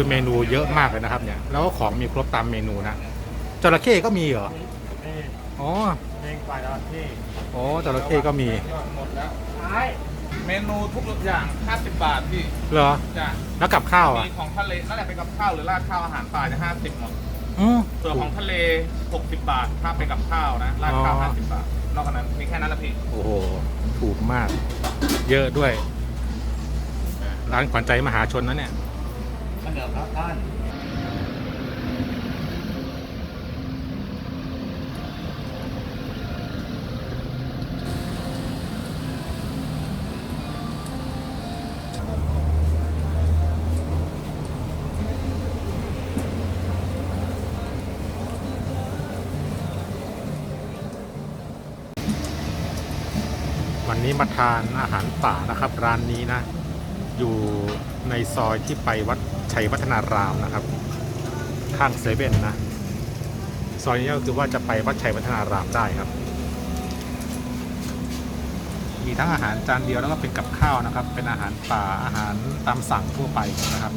คือเมนูเยอะมากเลยนะครับ เนี่ย แล้วก็ของมีครบตามเมนูนะจระเข้ก็มีเหรอนี่อ๋อเพลงฝ่ายดาวที่อ๋อจระเข้ก็มีหมดแล้วเมนูทุกอย่าง50บาทพี่เหรอจ้ะแล้วกับข้าวอะมีของทะเลนั่นแหละเป็นกับข้าวหรือราดข้าวอาหารปลาจะ50หมดอืมส่วนของทะเล 60 บาท ถ้าเป็นกับข้าวนะ ราดข้าวอ๋อ50 บาท นอกจากนั้น มีแค่นั้นละพี่ โอ้โห ถูกมาก เยอะด้วย ร้านขวัญใจมหาชนนะเนี่ย มันเดิมครับท่านวันนี้มาทานอาหารป่านะครับ ร้านนี้นะ อยู่ในซอยที่ไปวัดชัยวัฒนารามนะครับ ข้างเซเว่นนะ ซอยนี้ก็คือว่าจะไปวัดชัยวัฒนารามได้ครับ มีทั้งอาหารจานเดียวแล้วก็เป็นกับข้าวนะครับ เป็นอาหารป่าอาหารตามสั่งทั่วไปนะครับ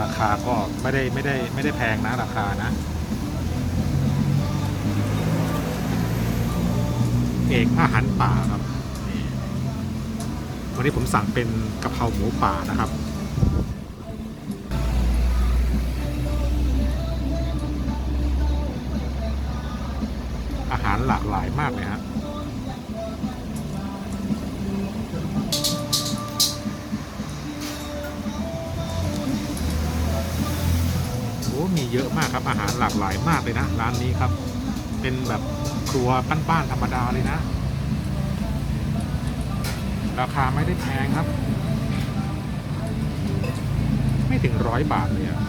ราคาก็ไม่ได้ไม่ได้ไม่ได้แพงนะราคานะเอกอาหารป่าครับ วันนี้ผมสั่งเป็นกะเพราหมูป่านะครับ อาหารหลากหลายมากเลยฮะโอ้มีเยอะมากครับอาหารหลากหลายมากเลยนะ ร้านนี้ครับ เป็นแบบครัวบ้านๆธรรมดาเลยนะ ราคาไม่ได้แพงครับ ไม่ถึงร้อยบาทเลยอะ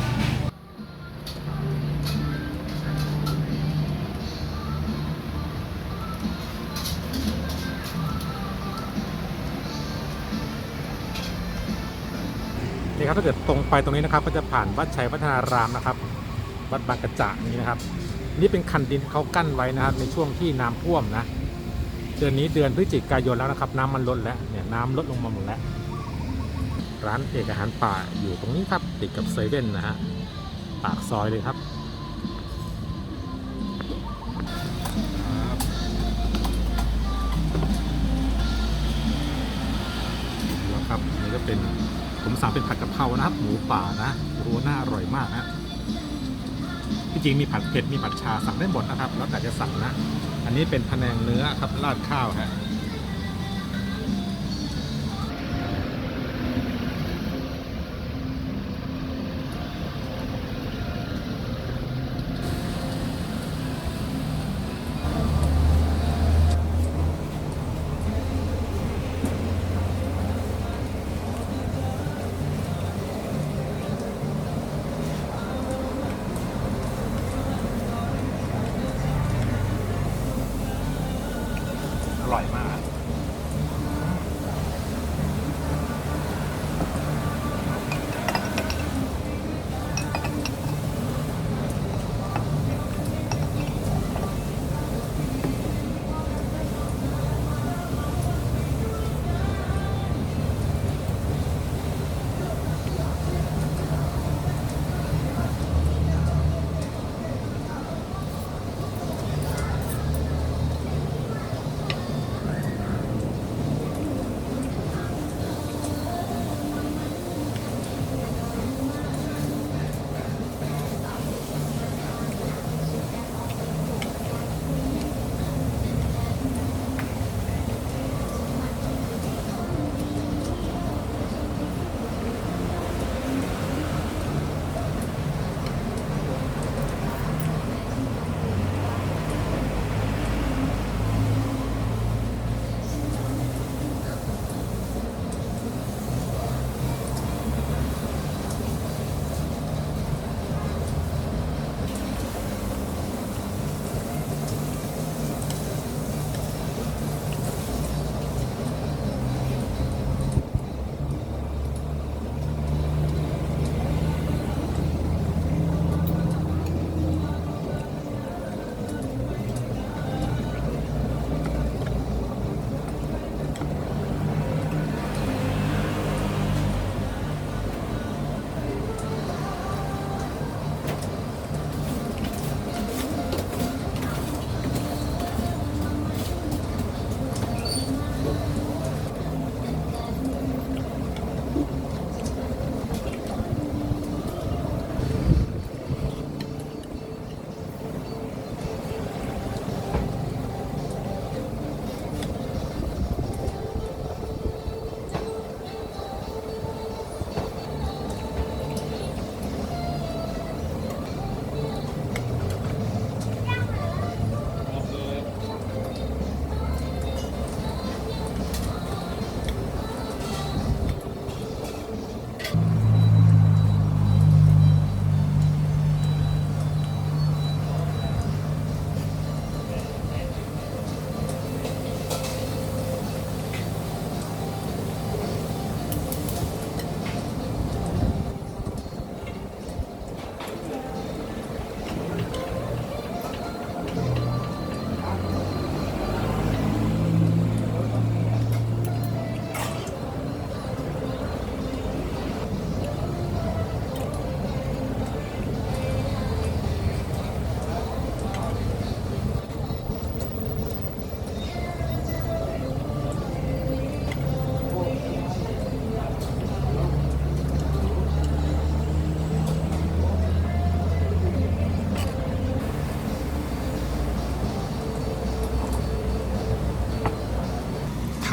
นี่ครับถ้าเกิดตรงไปตรงนี้นะครับ ก็จะผ่านวัดชัยวัฒนารามนะครับ วัดบางกระจะนี้นะครับ นี่เป็นคันดินที่เขากั้นไว้นะครับ ในช่วงที่น้ำท่วมนะ เดือนนี้เดือนพฤศจิกายนแล้วนะครับ น้ำมันลดแล้วเนี่ยน้ำลดลงมาหมดแล้ว ร้านเอกอาหารป่าอยู่ตรงนี้ครับติดกับเซเว่นนะฮะปากซอยเลยครับแล้วครับนี่ก็เป็นผมสั่งเป็นผัดกะเพรานะครับหมูป่านะโอ้โหน่าอร่อยมากนะที่จริงมีผัดเผ็ดมีผัดชาสั่งได้หมดนะครับ แล้วแต่จะสั่งนะ อันนี้เป็นแผนงเนื้อครับราดข้าวฮะ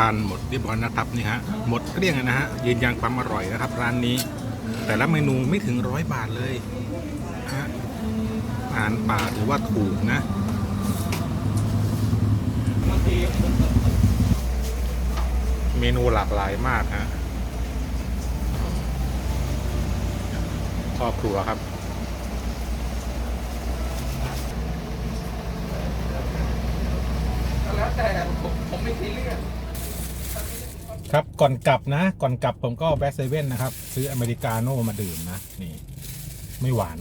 านหมดเรียบร้อยนะครับนี่ฮะหมดเกลี้ยงนะฮะยืนยันความอร่อยนะครับ ร้านนี้ แต่ละเมนูไม่ถึงร้อยบาทเลยฮะอาหารป่าถือว่าถูกนะเมนูหลากหลายมากฮะครอบครัวครับแล้วแต่ผมผมไม่ซีเรียส ครับก่อนกลับนะ ก่อนกลับผมก็แวะเซเว่นนะครับ ซื้ออเมริกาโน่มาดื่มนะ นี่ ไม่หวาน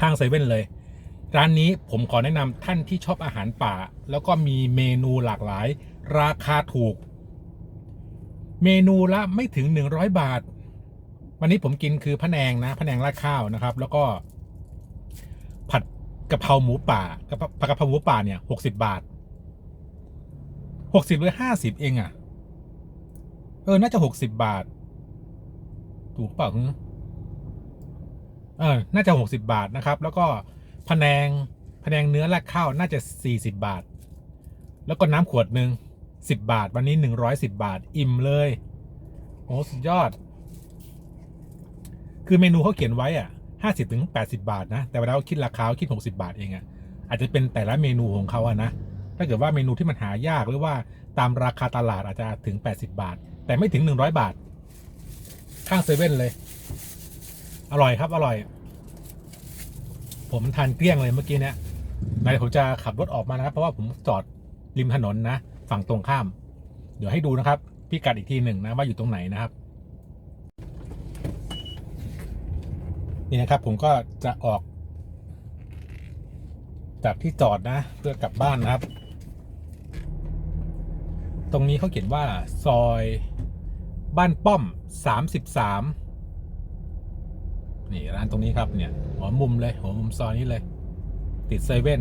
ข้างเซเว่นเลย ร้านนี้ผมขอแนะนำท่านที่ชอบอาหารป่า แล้วก็มีเมนูหลากหลาย ราคาถูก เมนูละไม่ถึง 100 บาท วันนี้ผมกินคือพะแนงนะพะแนงราดข้าวนะครับ แล้วก็ ผัดกะเพราหมูป่ากะเพรากะเพราหมูป่าเนี่ย60บาท หกสิบหรือห้าสิบเองอะ เออ น่าจะหกสิบบาท ถูกเปล่าเออ น่าจะหกสิบาทนะครับ แล้วก็พะแนงพะแนงเนื้อราดข้าวน่าจะสี่สิบาท แล้วก็น้ำขวดหนึ่งสิบบาท วันนี้หนึ่งร้อยสิบาท อิ่มเลยโอ้สุดยอด คือเมนูเขาเขียนไว้อะห้าสิบถึงแปดสิบาทนะ แต่เวลาคิดราคาคิดหกสิบาทเองอะ อาจจะเป็นแต่ละเมนูของเขาอะนะ ถ้าเกิดว่าเมนูที่มันหายากหรือว่าตามราคาตลาดอาจจะถึง 80 บาท แต่ไม่ถึง 100 บาท ข้างเซเว่นเลย อร่อยครับ อร่อย ผมทานเกลี้ยงเลยเมื่อกี้เนี้ยไหนผมจะขับรถออกมานะครับ เพราะว่าผมจอดริมถนนนะ ฝั่งตรงข้าม เดี๋ยวให้ดูนะครับพี่กัดอีกทีหนึ่งนะว่าอยู่ตรงไหนนะครับ นี่นะครับ ผมก็จะออก จากที่จอดนะ เพื่อกลับบ้านนะครับ รงนี้เขาเขียนว่าซอยบ้านป้อมสามสิบสามนี่ร้านตรงนี้ครับเนี่ย หัวมุมเลย หัวมุมซอยนี้เลย ติดเซเว่น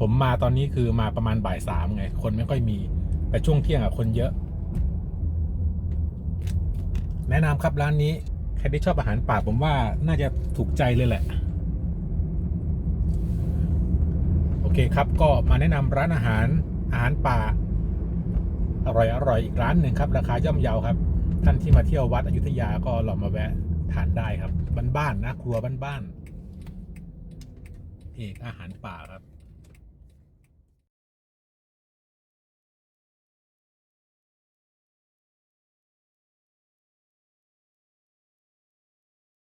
ผมมาตอนนี้คือมาประมาณบ่ายสามไง คนไม่ค่อยมี แต่ช่วงเที่ยงอะคนเยอะ แนะนำครับร้านนี้ ใครที่ชอบอาหารป่าผมว่าน่าจะถูกใจเลยแหละ โอ เคครับก็มาแนะนำร้านอาหารอาหารป่า อร่อยอร่อยอีกร้านหนึ่งครับ ราคาย่อมเยาครับ ท่านที่มาเที่ยววัดอยุธยาก็ลองมาแวะทานได้ครับบ้านๆนะครัวบ้านๆเอกอาหารป่าครับ